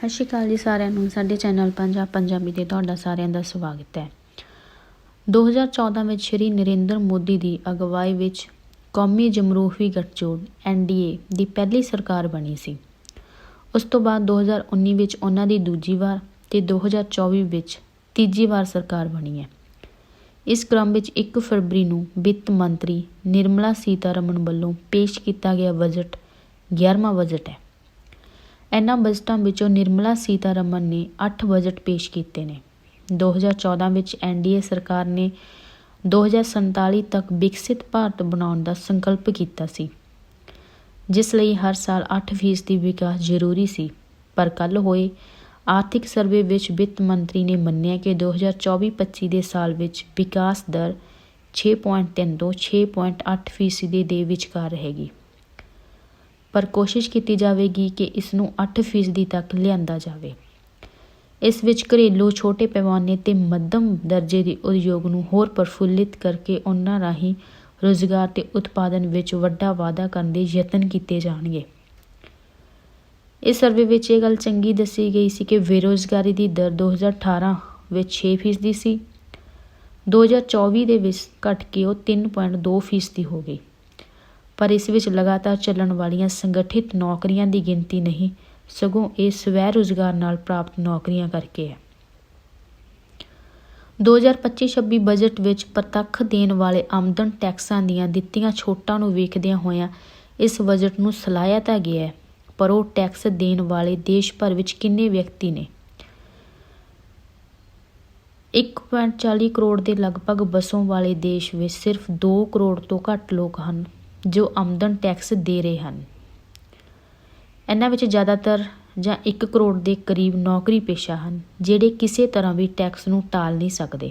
ਸਤਿ ਸ਼੍ਰੀ ਅਕਾਲ ਜੀ ਸਾਰਿਆਂ ਨੂੰ। ਸਾਡੇ ਚੈਨਲ ਪੰਜਾਬ ਪੰਜਾਬੀ ਤੇ ਤੁਹਾਡਾ ਸਾਰਿਆਂ ਦਾ ਸਵਾਗਤ ਹੈ। 2014 ਵਿੱਚ ਸ਼੍ਰੀ ਨਰਿੰਦਰ ਮੋਦੀ ਦੀ ਅਗਵਾਈ ਵਿੱਚ ਕੌਮੀ ਜਮਹੂਰੀ ਗੱਠਜੋੜ ਐਨਡੀਏ ਦੀ ਪਹਿਲੀ ਸਰਕਾਰ ਬਣੀ ਸੀ। ਉਸ ਤੋਂ ਬਾਅਦ 2019 ਵਿੱਚ ਉਹਨਾਂ ਦੀ ਦੂਜੀ ਵਾਰ ਤੇ 2024 ਵਿੱਚ ਤੀਜੀ ਵਾਰ ਸਰਕਾਰ ਬਣੀ ਹੈ। ਇਸ ਕ੍ਰਮ ਵਿੱਚ 1 ਫਰਵਰੀ ਨੂੰ ਵਿੱਤ ਮੰਤਰੀ ਨਿਰਮਲਾ ਸੀਤਾਰਮਨ ਵੱਲੋਂ ਪੇਸ਼ ਕੀਤਾ ਗਿਆ ਬਜਟ 11ਵਾਂ ਬਜਟ ਹੈ। ਇਹਨਾਂ ਬਜਟਾਂ ਵਿੱਚੋਂ ਨਿਰਮਲਾ ਸੀਤਾਰਮਨ ਨੇ 8 ਬਜਟ ਪੇਸ਼ ਕੀਤੇ ਨੇ। 2014 ਵਿੱਚ ਐਨਡੀਏ ਸਰਕਾਰ ਨੇ 2047 ਤੱਕ ਵਿਕਸਿਤ ਭਾਰਤ ਬਣਾਉਣ ਦਾ ਸੰਕਲਪ ਕੀਤਾ ਸੀ, ਜਿਸ ਲਈ ਹਰ ਸਾਲ 8% ਦੀ ਵਿਕਾਸ ਜ਼ਰੂਰੀ ਸੀ। ਪਰ ਕੱਲ ਹੋਏ ਆਰਥਿਕ ਸਰਵੇ ਵਿੱਚ ਵਿੱਤ ਮੰਤਰੀ ਨੇ ਮੰਨਿਆ ਕਿ 2024-25 ਦੇ ਸਾਲ ਵਿੱਚ ਵਿਕਾਸ ਦਰ 6.3 ਤੋਂ 6.8 ਫੀਸਦੀ ਦੇ ਵਿਚਕਾਰ ਰਹੇਗੀ। ਪਰ ਕੋਸ਼ਿਸ਼ ਕੀਤੀ ਜਾਵੇਗੀ ਕਿ ਇਸ ਨੂੰ 8% ਤੱਕ ਲਿਆਂਦਾ ਜਾਵੇ। ਇਸ ਵਿੱਚ ਘਰੇਲੂ ਛੋਟੇ ਪੈਮਾਨੇ ਤੇ ਮੱਧਮ ਦਰਜੇ ਦੇ ਉਦਯੋਗ ਨੂੰ ਹੋਰ ਪ੍ਰਫੁੱਲਿਤ ਕਰਕੇ ਉਹਨਾਂ ਰਾਹੀਂ ਰੋਜ਼ਗਾਰ ਤੇ ਉਤਪਾਦਨ ਵਿੱਚ ਵੱਡਾ ਵਾਧਾ ਕਰਨ ਦੇ ਯਤਨ ਕੀਤੇ ਜਾਣਗੇ। ਇਸ ਸਰਵੇ ਵਿੱਚ ਇਹ ਗੱਲ ਚੰਗੀ ਦੱਸੀ ਗਈ ਸੀ ਕਿ ਬੇਰੋਜ਼ਗਾਰੀ ਦੀ ਦਰ 2018 ਵਿੱਚ 6% ਸੀ। 2024 ਦੇ ਵਿੱਚ ਘਟ ਕੇ ਉਹ 3.2% ਹੋ ਗਈ। ਪਰ ਇਸ ਵਿੱਚ ਲਗਾਤਾਰ ਚੱਲਣ ਵਾਲੀਆਂ ਸੰਗਠਿਤ ਨੌਕਰੀਆਂ ਦੀ ਗਿਣਤੀ ਨਹੀਂ, ਸਗੋਂ ਇਹ ਸਵੈ ਰੁਜ਼ਗਾਰ ਨਾਲ ਪ੍ਰਾਪਤ ਨੌਕਰੀਆਂ ਕਰਕੇ ਹੈ। 2025-26 ਬਜਟ ਵਿੱਚ ਪ੍ਰਤੱਖ ਦੇਣ ਵਾਲੇ ਆਮਦਨ ਟੈਕਸਾਂ ਦੀਆਂ ਦਿੱਤੀਆਂ ਛੋਟਾਂ ਨੂੰ ਵੇਖਦਿਆਂ ਹੋਇਆਂ ਇਸ ਬਜਟ ਨੂੰ ਸਲਾਹਿਆ ਤਾਂ ਗਿਆ ਹੈ, ਪਰ ਉਹ ਟੈਕਸ ਦੇਣ ਵਾਲੇ ਦੇਸ਼ ਭਰ ਵਿੱਚ ਕਿੰਨੇ ਵਿਅਕਤੀ ਨੇ? 1.40 ਕਰੋੜ ਦੇ ਲਗਭਗ ਵਸੋਂ ਵਾਲੇ ਦੇਸ਼ ਵਿੱਚ ਸਿਰਫ 2 ਕਰੋੜ ਤੋਂ ਘੱਟ ਲੋਕ ਹਨ। ਜੋ ਆਮਦਨ ਟੈਕਸ ਦੇ ਰਹੇ ਹਨ। ਇਹਨਾਂ ਵਿੱਚ ਜ਼ਿਆਦਾਤਰ ਜਾਂ 1 ਕਰੋੜ ਦੇ ਕਰੀਬ ਨੌਕਰੀ ਪੇਸ਼ਾ ਹਨ, ਜਿਹੜੇ ਕਿਸੇ ਤਰ੍ਹਾਂ ਵੀ ਟੈਕਸ ਨੂੰ ਟਾਲ ਨਹੀਂ ਸਕਦੇ।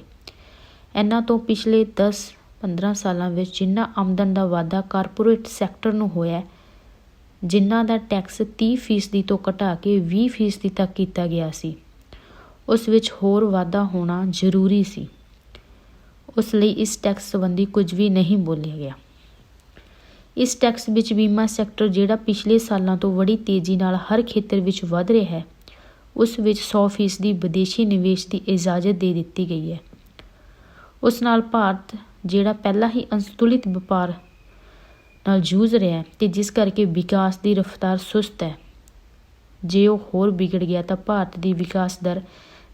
ਇਹਨਾਂ ਤੋਂ ਪਿਛਲੇ 10-15 ਸਾਲਾਂ ਵਿੱਚ ਜਿੰਨਾ ਆਮਦਨ ਦਾ ਵਾਧਾ ਕਾਰਪੋਰੇਟ ਸੈਕਟਰ ਨੂੰ ਹੋਇਆ ਜਿਨ੍ਹਾਂ ਦਾ ਟੈਕਸ 30% ਤੋਂ ਘਟਾ ਕੇ 20% ਤੱਕ ਕੀਤਾ ਗਿਆ ਸੀ, ਉਸ ਵਿੱਚ ਹੋਰ ਵਾਧਾ ਹੋਣਾ ਜ਼ਰੂਰੀ ਸੀ। ਉਸ ਲਈ ਇਸ ਟੈਕਸ ਸੰਬੰਧੀ ਕੁਝ ਵੀ ਨਹੀਂ ਬੋਲਿਆ ਗਿਆ। ਇਸ ਟੈਕਸ ਵਿੱਚ ਬੀਮਾ ਸੈਕਟਰ ਜਿਹੜਾ ਪਿਛਲੇ ਸਾਲਾਂ ਤੋਂ ਬੜੀ ਤੇਜ਼ੀ ਨਾਲ ਹਰ ਖੇਤਰ ਵਿੱਚ ਵਧ ਰਿਹਾ ਹੈ, ਉਸ ਵਿੱਚ 100% ਦੀ ਵਿਦੇਸ਼ੀ ਨਿਵੇਸ਼ ਦੀ ਇਜਾਜ਼ਤ ਦੇ ਦਿੱਤੀ ਗਈ ਹੈ। ਉਸ ਨਾਲ ਭਾਰਤ, ਜਿਹੜਾ ਪਹਿਲਾਂ ਹੀ ਅਨਸਤੁਲਿਤ ਵਪਾਰ ਨਾਲ ਜੂਝ ਰਿਹਾ ਹੈ ਤੇ ਜਿਸ ਕਰਕੇ ਵਿਕਾਸ ਦੀ ਰਫ਼ਤਾਰ ਸੁਸਤ ਹੈ। ਜੇ ਉਹ ਹੋਰ ਵਿਗੜ ਗਿਆ ਤਾਂ ਭਾਰਤ ਦੀ ਵਿਕਾਸ ਦਰ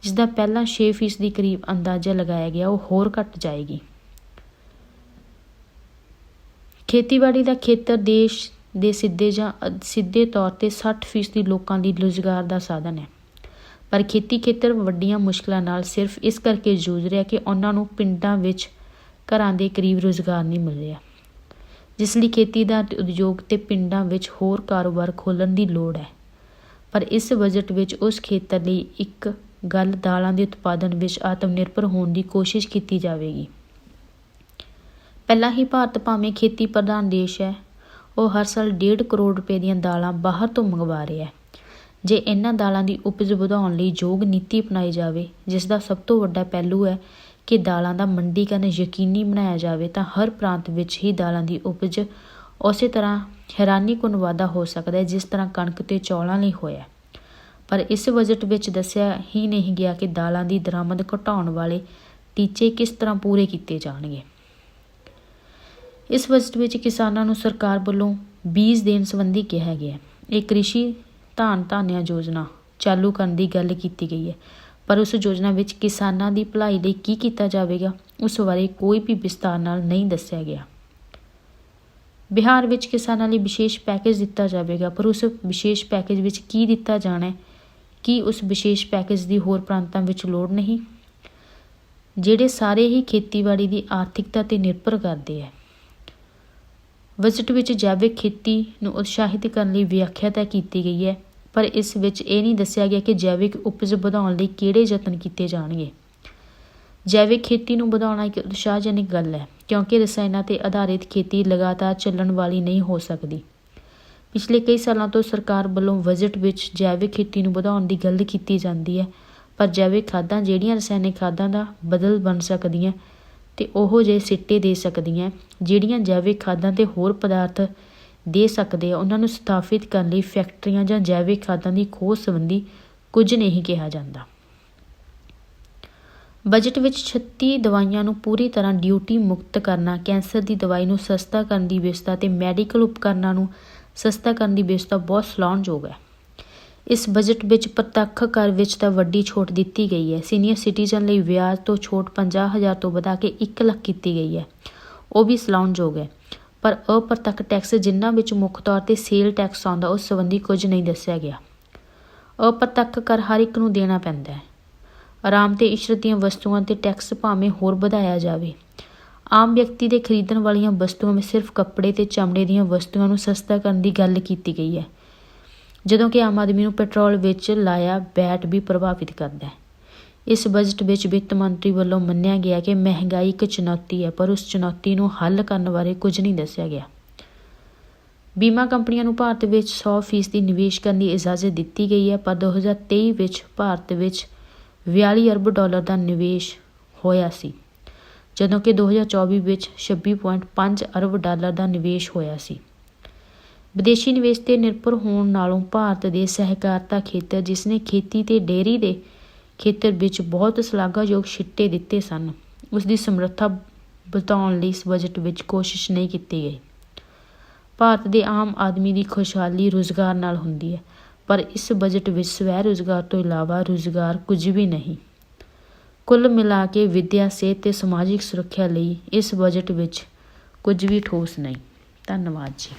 ਜਿਸ ਦਾ ਪਹਿਲਾਂ 6% ਦੇ ਕਰੀਬ ਅੰਦਾਜ਼ਾ ਲਗਾਇਆ ਗਿਆ, ਉਹ ਹੋਰ ਘਟ ਜਾਏਗੀ। ਖੇਤੀਬਾੜੀ ਦਾ ਖੇਤਰ ਦੇਸ਼ ਦੇ ਸਿੱਧੇ ਜਾਂ ਸਿੱਧੇ ਤੌਰ ਤੇ 60% ਲੋਕਾਂ ਦੀ ਰੁਜ਼ਗਾਰ ਦਾ ਸਾਧਨ ਹੈ। ਪਰ ਖੇਤੀ ਖੇਤਰ ਵੱਡੀਆਂ ਮੁਸ਼ਕਲਾਂ ਨਾਲ ਸਿਰਫ ਇਸ ਕਰਕੇ ਜੂਝ ਰਿਹਾ ਕਿ ਉਹਨਾਂ ਨੂੰ ਪਿੰਡਾਂ ਵਿੱਚ ਘਰਾਂ ਦੇ ਕਰੀਬ ਰੁਜ਼ਗਾਰ ਨਹੀਂ ਮਿਲ ਰਿਹਾ। ਜਿਸ ਲਈ ਖੇਤੀ ਦਾ ਉਦਯੋਗ ਤੇ ਪਿੰਡਾਂ ਵਿੱਚ ਹੋਰ ਕਾਰੋਬਾਰ ਖੋਲ੍ਹਣ ਦੀ ਲੋੜ ਹੈ। ਪਰ ਇਸ ਬਜਟ ਵਿੱਚ ਉਸ ਖੇਤਰ ਲਈ ਇੱਕ ਗੱਲ ਦਾਲਾਂ ਦੇ ਉਤਪਾਦਨ ਵਿੱਚ ਆਤਮ ਨਿਰਭਰ ਹੋਣ ਦੀ ਕੋਸ਼ਿਸ਼ ਕੀਤੀ ਜਾਵੇਗੀ। ਪਹਿਲਾਂ ਹੀ ਭਾਰਤ ਭਾਵੇਂ ਖੇਤੀ ਪ੍ਰਧਾਨ ਦੇਸ਼ ਹੈ, ਉਹ ਹਰ ਸਾਲ ਡੇਢ ਕਰੋੜ ਰੁਪਏ ਦੀਆਂ ਦਾਲਾਂ ਬਾਹਰ ਤੋਂ ਮੰਗਵਾ ਰਿਹਾ ਹੈ। ਜੇ ਇਹਨਾਂ ਦਾਲਾਂ ਦੀ ਉਪਜ ਵਧਾਉਣ ਲਈ ਯੋਗ ਨੀਤੀ ਅਪਣਾਈ ਜਾਵੇ, ਜਿਸ ਦਾ ਸਭ ਤੋਂ ਵੱਡਾ ਪਹਿਲੂ ਹੈ ਕਿ ਦਾਲਾਂ ਦਾ ਮੰਡੀਕਰਨ ਯਕੀਨੀ ਬਣਾਇਆ ਜਾਵੇ, ਤਾਂ ਹਰ ਪ੍ਰਾਂਤ ਵਿੱਚ ਹੀ ਦਾਲਾਂ ਦੀ ਉਪਜ ਉਸੇ ਤਰ੍ਹਾਂ ਹੈਰਾਨੀਕੁਨ ਵਾਧਾ ਹੋ ਸਕਦਾ ਹੈ, ਜਿਸ ਤਰ੍ਹਾਂ ਕਣਕ ਤੇ ਚੌਲਾਂ ਲਈ ਹੋਇਆ ਪਰ ਇਸ ਬਜਟ ਵਿੱਚ ਦੱਸਿਆ ਹੀ ਨਹੀਂ ਗਿਆ ਕਿ ਦਾਲਾਂ ਦੀ ਦਰਾਮਦ ਘਟਾਉਣ ਵਾਲੇ ਟੀਚੇ ਕਿਸ ਤਰ੍ਹਾਂ ਪੂਰੇ ਕੀਤੇ ਜਾਣਗੇ। ਇਸ ਬਜਟ ਵਿੱਚ ਕਿਸਾਨਾਂ ਨੂੰ ਸਰਕਾਰ ਵੱਲੋਂ ਬੀਜ ਦੇਣ ਸੰਬੰਧੀ ਕਿਹਾ ਗਿਆ ਇਹ ਕ੍ਰਿਸ਼ੀ ਧਾਨ ਧਾਨਿਆ ਯੋਜਨਾ ਚਾਲੂ ਕਰਨ ਦੀ ਗੱਲ ਕੀਤੀ ਗਈ ਹੈ। ਪਰ ਉਸ ਯੋਜਨਾ ਵਿੱਚ ਕਿਸਾਨਾਂ ਦੀ ਭਲਾਈ ਲਈ ਕੀ ਕੀਤਾ ਜਾਵੇਗਾ, ਉਸ ਬਾਰੇ ਕੋਈ ਵੀ ਵਿਸਤਾਰ ਨਾਲ ਨਹੀਂ ਦੱਸਿਆ ਗਿਆ। ਬਿਹਾਰ ਵਿੱਚ ਕਿਸਾਨਾਂ ਲਈ ਵਿਸ਼ੇਸ਼ ਪੈਕੇਜ ਦਿੱਤਾ ਜਾਵੇਗਾ, ਪਰ ਉਸ ਵਿਸ਼ੇਸ਼ ਪੈਕੇਜ ਵਿੱਚ ਕੀ ਦਿੱਤਾ ਜਾਣਾ ਹੈ? ਕੀ ਉਸ ਵਿਸ਼ੇਸ਼ ਪੈਕੇਜ ਦੀ ਹੋਰ ਪ੍ਰਾਂਤਾਂ ਵਿੱਚ ਲੋੜ ਨਹੀਂ? ਜਿਹੜੇ ਸਾਰੇ ਹੀ ਖੇਤੀਬਾੜੀ ਦੀ ਆਰਥਿਕਤਾ ਤੇ ਨਿਰਭਰ ਕਰਦੇ ਹੈ। ਬਜਟ ਵਿੱਚ ਜੈਵਿਕ ਖੇਤੀ ਨੂੰ ਉਤਸ਼ਾਹਿਤ ਕਰਨ ਲਈ ਵਿਆਖਿਆ ਤਾਂ ਕੀਤੀ ਗਈ ਹੈ, ਪਰ ਇਸ ਵਿੱਚ ਇਹ ਨਹੀਂ ਦੱਸਿਆ ਗਿਆ ਕਿ ਜੈਵਿਕ ਉਪਜ ਵਧਾਉਣ ਲਈ ਕਿਹੜੇ ਯਤਨ ਕੀਤੇ ਜਾਣਗੇ। ਜੈਵਿਕ ਖੇਤੀ ਨੂੰ ਵਧਾਉਣਾ ਇੱਕ ਉਤਸ਼ਾਹਜਨਕ ਗੱਲ ਹੈ, ਕਿਉਂਕਿ ਰਸਾਇਣਾਂ ਤੇ ਆਧਾਰਿਤ ਖੇਤੀ ਲਗਾਤਾਰ ਚੱਲਣ ਵਾਲੀ ਨਹੀਂ ਹੋ ਸਕਦੀ। ਪਿਛਲੇ ਕਈ ਸਾਲਾਂ ਤੋਂ ਸਰਕਾਰ ਵੱਲੋਂ ਬਜਟ ਵਿੱਚ ਜੈਵਿਕ ਖੇਤੀ ਨੂੰ ਵਧਾਉਣ ਦੀ ਗੱਲ ਕੀਤੀ ਜਾਂਦੀ ਹੈ, ਪਰ ਜੈਵਿਕ ਖਾਦਾਂ ਜਿਹੜੀਆਂ ਰਸਾਇਣਿਕ ਖਾਦਾਂ ਦਾ ਬਦਲ ਬਣ ਸਕਦੀਆਂ ਤੇ ਉਹੋ ਜਿਹੇ ਸਿੱਟੇ ਦੇ ਸਕਦੀਆਂ, ਜਿਹੜੀਆਂ ਜੈਵਿਕ ਖਾਦਾਂ ਤੇ ਹੋਰ ਪਦਾਰਥ ਦੇ ਸਕਦੇ ਆ। ਉਹਨਾਂ ਨੂੰ ਸਥਾਪਿਤ ਕਰਨ ਲਈ ਫੈਕਟਰੀਆਂ ਜਾਂ ਜੈਵਿਕ ਖਾਦਾਂ ਦੀ ਖੋਜ ਸੰਬੰਧੀ ਕੁਝ ਨਹੀਂ ਕਿਹਾ ਜਾਂਦਾ। ਬਜਟ ਵਿੱਚ 36 ਦਵਾਈਆਂ ਨੂੰ ਪੂਰੀ ਤਰ੍ਹਾਂ ਡਿਊਟੀ ਮੁਕਤ ਕਰਨਾ, ਕੈਂਸਰ ਦੀ ਦਵਾਈ ਨੂੰ ਸਸਤਾ ਕਰਨ ਦੀ ਵਿਵਸਥਾ ਤੇ ਮੈਡੀਕਲ ਉਪਕਰਨਾਂ ਨੂੰ ਸਸਤਾ ਕਰਨ ਦੀ ਵਿਵਸਥਾ ਬਹੁਤ ਸਲਾਹੁਣਯੋਗ ਹੈ। ਇਸ ਬਜਟ ਵਿੱਚ ਪ੍ਰਤੱਖ ਕਰ ਵਿੱਚ ਤਾਂ ਵੱਡੀ ਛੋਟ ਦਿੱਤੀ ਗਈ ਹੈ। ਸੀਨੀਅਰ ਸਿਟੀਜ਼ਨ ਲਈ ਵਿਆਜ ਤੋਂ ਛੋਟ 50000 ਤੋਂ ਵਧਾ ਕੇ 1 ਲੱਖ ਕੀਤੀ ਗਈ ਹੈ। ਉਹ ਵੀ ਸਲਾਹੁਣਯੋਗ ਹੈ। ਪਰ ਅਪਰਤੱਖ ਟੈਕਸ ਜਿਨ੍ਹਾਂ ਵਿੱਚ ਮੁੱਖ ਤੌਰ ਤੇ ਸੇਲ ਟੈਕਸ ਆਉਂਦਾ, ਉਸ ਸੰਬੰਧੀ ਕੁਝ ਨਹੀਂ ਦੱਸਿਆ ਗਿਆ। ਅਪ੍ਰਤੱਖ ਕਰ ਹਰ ਇੱਕ ਨੂੰ ਦੇਣਾ ਪੈਂਦਾ ਹੈ। ਆਰਾਮ ਤੇ ਇਸ਼ਰਤ ਦੀਆਂ ਵਸਤੂਆਂ ਤੇ ਟੈਕਸ ਭਾਵੇਂ ਹੋਰ ਵਧਾਇਆ ਜਾਵੇ। ਆਮ ਵਿਅਕਤੀ ਦੇ ਖਰੀਦਣ ਵਾਲੀਆਂ ਵਸਤੂਆਂ ਵਿੱਚ ਸਿਰਫ ਕੱਪੜੇ ਤੇ ਚਮੜੇ ਦੀਆਂ ਵਸਤੂਆਂ ਨੂੰ ਸਸਤਾ ਕਰਨ ਦੀ ਗੱਲ ਕੀਤੀ ਗਈ ਹੈ। ਜਦੋਂ ਕਿ ਆਮ ਆਦਮੀ ਨੂੰ ਪੈਟਰੋਲ ਵਿੱਚ ਲਾਇਆ ਬੈਟ ਵੀ ਪ੍ਰਭਾਵਿਤ ਕਰਦਾ ਹੈ। ਇਸ ਬਜਟ ਵਿੱਚ ਵਿੱਤ ਮੰਤਰੀ ਵੱਲੋਂ ਮੰਨਿਆ ਗਿਆ ਕਿ ਮਹਿੰਗਾਈ ਇੱਕ ਚੁਣੌਤੀ ਹੈ, ਪਰ ਉਸ ਚੁਣੌਤੀ ਨੂੰ ਹੱਲ ਕਰਨ ਬਾਰੇ ਕੁਝ ਨਹੀਂ ਦੱਸਿਆ ਗਿਆ। ਬੀਮਾ ਕੰਪਨੀਆਂ ਨੂੰ ਭਾਰਤ ਵਿੱਚ 100% ਦੀ ਨਿਵੇਸ਼ ਕਰਨ ਦੀ ਇਜਾਜ਼ਤ ਦਿੱਤੀ ਗਈ ਹੈ, ਪਰ 2023 ਵਿੱਚ ਭਾਰਤ ਵਿੱਚ 42 ਅਰਬ ਡਾਲਰ ਦਾ ਨਿਵੇਸ਼ ਹੋਇਆ ਸੀ, ਜਦੋਂ ਕਿ 2024 ਵਿੱਚ 26.5 ਅਰਬ ਡਾਲਰ ਦਾ ਨਿਵੇਸ਼ ਹੋਇਆ ਸੀ। ਵਿਦੇਸ਼ੀ ਨਿਵੇਸ਼ ਤੇ ਨਿਰਭਰ ਹੋਣ ਨਾਲੋਂ ਭਾਰਤ ਦੇ ਸਹਿਕਾਰਤਾ ਖੇਤਰ, ਜਿਸ ਨੇ ਖੇਤੀ ਤੇ ਡੇਅਰੀ ਦੇ ਖੇਤਰ ਵਿੱਚ ਬਹੁਤ ਸ਼ਲਾਘਾਯੋਗ ਛਿੱਟੇ ਦਿੱਤੇ ਸਨ, ਉਸ ਦੀ ਸਮਰੱਥਾ ਵਧਾਉਣ ਲਈ ਇਸ ਬਜਟ ਵਿੱਚ ਕੋਸ਼ਿਸ਼ ਨਹੀਂ ਕੀਤੀ ਗਈ। ਭਾਰਤ ਦੇ ਆਮ ਆਦਮੀ ਦੀ ਖੁਸ਼ਹਾਲੀ ਰੁਜ਼ਗਾਰ ਨਾਲ ਹੁੰਦੀ ਹੈ, ਪਰ ਇਸ ਬਜਟ ਵਿੱਚ ਸਵੈ ਰੁਜ਼ਗਾਰ ਤੋਂ ਇਲਾਵਾ ਰੁਜ਼ਗਾਰ ਕੁਝ ਵੀ ਨਹੀਂ। ਕੁੱਲ ਮਿਲਾ ਕੇ ਵਿੱਦਿਆ, ਸਿਹਤ ਤੇ ਸਮਾਜਿਕ ਸੁਰੱਖਿਆ ਲਈ ਇਸ ਬਜਟ ਵਿੱਚ ਕੁਝ ਵੀ ਠੋਸ ਨਹੀਂ। ਧੰਨਵਾਦ ਜੀ।